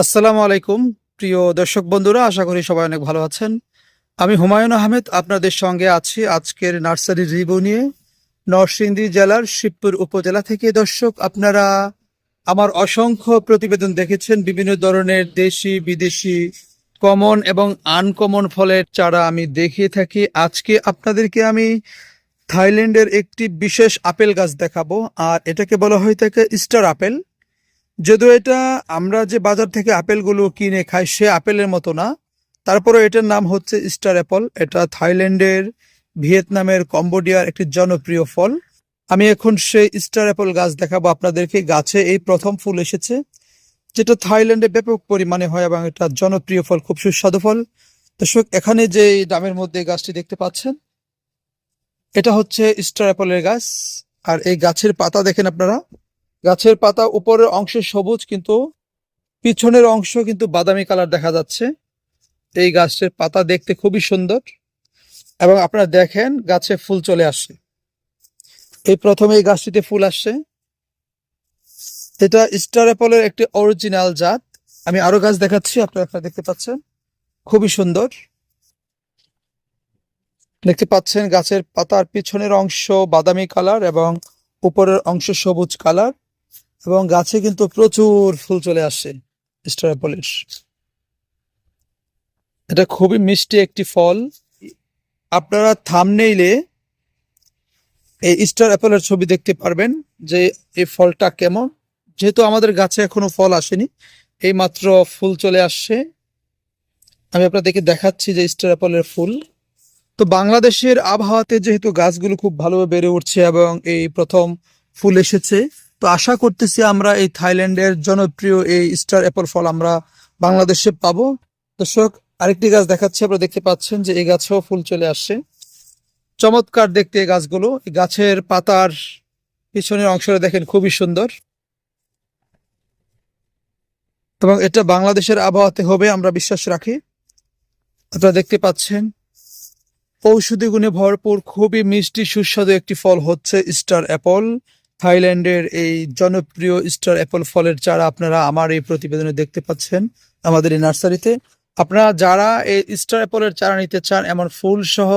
আসসালামু আলাইকুম, প্রিয় দর্শক বন্ধুরা, আশা করি সবাই অনেক ভালো আছেন। আমি হুমায়ুন আহমেদ, আপনাদের সঙ্গে আছি আজকের নার্সারি রিভিউ নিয়ে। নরসিংদী জেলার শিবপুর উপজেলা থেকে। দর্শক, আপনারা আমার অসংখ্য প্রতিবেদন দেখেছেন। বিভিন্ন ধরনের দেশি, বিদেশি কমন এবং আনকমন ফলের চারা আমি দেখিয়ে থাকি। আজকে আপনাদেরকে আমি থাইল্যান্ডের একটি বিশেষ আপেল গাছ দেখাবো, আর এটাকে বলা হয়ে থাকে স্টার আপেল। যদিও এটা আমরা যে বাজার থেকে আপেলগুলো কিনে খাই সে আপেলের মতো না তারপরে এটার নাম হচ্ছে স্টার অ্যাপল। এটা থাইল্যান্ডের, ভিয়েতনামের, কম্বোডিয়ার একটি জনপ্রিয় ফল। আমি এখন সেই স্টার অ্যাপল গাছ দেখাবো আপনাদেরকে। গাছে এই প্রথম ফুল এসেছে, যেটা থাইল্যান্ডে ব্যাপক পরিমাণে হয় এবং এটা জনপ্রিয় ফল, খুব সুস্বাদু ফল। দর্শক, এখানে যে ডামের মধ্যে গাছটি দেখতে পাচ্ছেন, এটা হচ্ছে স্টার অ্যাপলের গাছ। আর এই গাছের পাতা দেখেন আপনারা। গাছের পাতা উপরের অংশ সবুজ, কিন্তু পিছনের অংশ কিন্তু বাদামি কালার দেখা যাচ্ছে। এই গাছের পাতা দেখতে খুবই সুন্দর এবং আপনারা দেখেন গাছে ফুল চলে আসছে। এই প্রথমে এই গাছটিতে ফুল আসছে। এটা স্টার অ্যাপলের একটি অরিজিনাল জাত। আমি আরও গাছ দেখাচ্ছি, আপনারা আপনারা দেখতে পাচ্ছেন। খুবই সুন্দর। দেখতে পাচ্ছেন গাছের পাতার পিছনের অংশ বাদামি কালার এবং উপরের অংশ সবুজ কালার। এবং গাছে কিন্তু প্রচুর ফুল চলে আসে স্টার অ্যাপলের এটা খুবই মিষ্টি একটি ফল। আপনারা থামনেইলে এই স্টার অ্যাপলের ছবি দেখতে পারবেন যে এই ফলটা কেমন। যেহেতু আমাদের গাছে এখনও ফল আসেনি এই মাত্র ফুল চলে আসছে। আমি আপনাদেরকে দেখাচ্ছি যে স্টার অ্যাপলের ফুল। তো বাংলাদেশের আবহাওয়াতে যেহেতু গাছগুলো খুব ভালোভাবে বেড়ে উঠছে এবং এই প্রথম ফুল এসেছে তো আশা করতেছি আমরা এই থাইল্যান্ডের জনপ্রিয় এই স্টার অ্যাপল ফল আমরা বাংলাদেশে পাবো। দর্শক, আরেকটি গাছ দেখাচ্ছে, আপনারা দেখতে পাচ্ছেন যে এই গাছেও ফুল চলে আসছে। চমৎকার দেখতে এই গাছগুলো। এই গাছের পাতার পিছনের অংশটা দেখেন খুবই সুন্দর। এবং এটা বাংলাদেশের আবহাওয়াতে হবে, আমরা বিশ্বাস রাখি। আপনারা দেখতে পাচ্ছেন, ঔষধি গুণে ভরপুর, খুবই মিষ্টি, সুস্বাদু একটি ফল হচ্ছে স্টার অ্যাপল। থাইল্যান্ডের এই জনপ্রিয় স্টার অ্যাপল ফলের চারা আপনারা আমার এই প্রতিবেদনে দেখতে পাচ্ছেন আমাদের এই নার্সারিতে। আপনারা যারা এই স্টার অ্যাপলের চারা নিতে চান, এমন ফুল সহ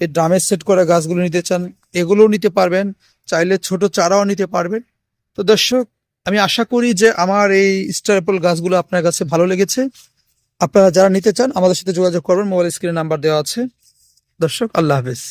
এই ড্রামের সেট করা গাছগুলো নিতে চান, এগুলোও নিতে পারবেন। চাইলে ছোট চারাও নিতে পারবেন। তো দর্শক, আমি আশা করি যে আমার এই স্টার অ্যাপল গাছগুলো আপনার কাছে ভালো লেগেছে। আপনারা যারা নিতে চান, আমাদের সাথে যোগাযোগ করবেন। মোবাইল স্ক্রিনে নাম্বার দেওয়া আছে। দর্শক, আল্লাহ হাফেজ।